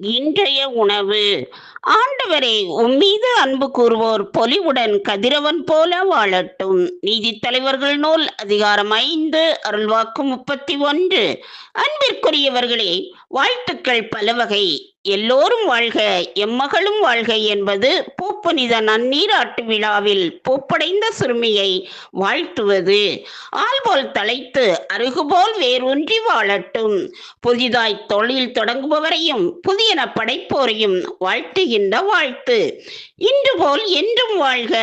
இன்றைய உணவு. ஆண்டவரே உம்மீது அன்பு கூறுவோர் பொலிவுடன் கதிரவன் போல வாழட்டும். நீதி தலைவர்கள் நூல் அதிகாரம் ஐந்து அருள்வாக்கு முப்பத்தி ஒன்று. அன்பிற்குரியவர்களே வாழ்த்துக்கள் பல வகை எல்லோரும் வாழ்க எம்மகளும் வாழ்க என்பது பூப்புனித நன்னீராட்டு விழாவில் பூப்படைந்த சிறுமியை வாழ்த்துவது. ஆள்போல் தலைத்து அருகுபோல் வேரூன்றி வாழட்டும். புதிதாய் தொழில் தொடங்குபவரையும் புதியன படைப்போரையும் வாழ்த்துகின்ற வாழ்த்து. இன்று போல் என்றும் வாழ்க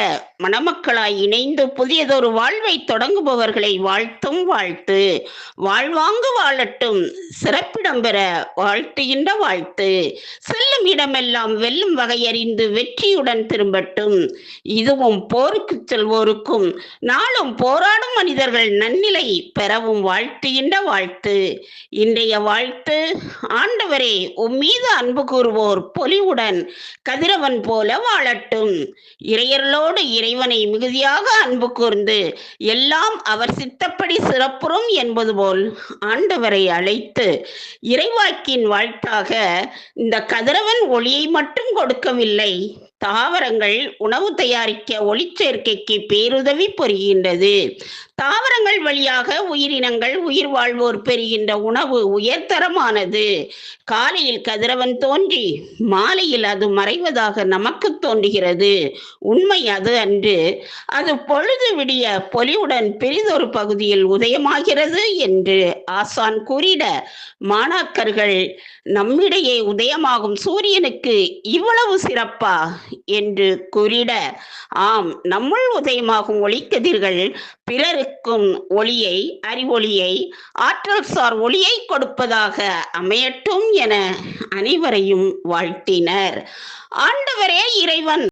மணமக்களாய் இணைந்து புதியதொரு வாழ்வை தொடங்குபவர்களை வாழ்த்தும் வாழ்த்து. வாழ்வாங்கு வாழட்டும் சிறப்பிடம் பெற வாழ்த்துகின்ற வாழ்த்து. செல்லும் இடமெல்லாம் வெல்லும் வகையறிந்து வெற்றியுடன் திரும்பட்டும். இதுவும் போருக்கு செல்வோருக்கும் நாளும் போராடும் மனிதர்கள் நன்னிலை பெறவும் வாழ்த்துகின்ற வாழ்த்து. இன்றைய வாழ்த்து ஆண்டவரே உம்மீது அன்பு கூறுவோர் பொலிவுடன் கதிரவன் போல வாழட்டும். இறையர்களோடு இறைவனை மிகுதியாக அன்பு கூர்ந்து எல்லாம் அவர் சித்தப்படி சிறப்புறும் என்பது போல் ஆண்டவரை அழைத்து இறைவாக்கின் வாழ்த்தாக இந்த கதிரவன் ஒளியை மட்டும் கொடுக்கவில்லை. தாவரங்கள் உணவு தயாரிக்க ஒளிச்சேர்க்கைக்கு பேருதவி புரிகின்றது. தாவரங்கள் வழியாக உயிரினங்கள் உயிர் வாழ்வோர் பெறுகின்ற உணவு உயர்தரமானது. காலையில் கதிரவன் தோன்றி மாலையில் அது மறைவதாக நமக்கு தோன்றுகிறது. உண்மை அது அன்று. அது பொழுது விடிய பொலிவுடன் பெரிதொரு பகுதியில் உதயமாகிறது என்று ஆசான் கூறிட மாணாக்கர்கள் நம்மிடையே உதயமாகும் சூரியனுக்கு இவ்வளவு சிறப்பா? என்று கூறிட ஆம் நம்முள் உதயமாகும் ஒளிக்கதிர்கள் பிறருக்கும் ஒளியை அறிவொளியை ஆற்றல் சார் ஒளியை கொடுப்பதாக அமையட்டும் என அனைவரையும் வாழ்த்தினர். ஆண்டவரே இறைவன்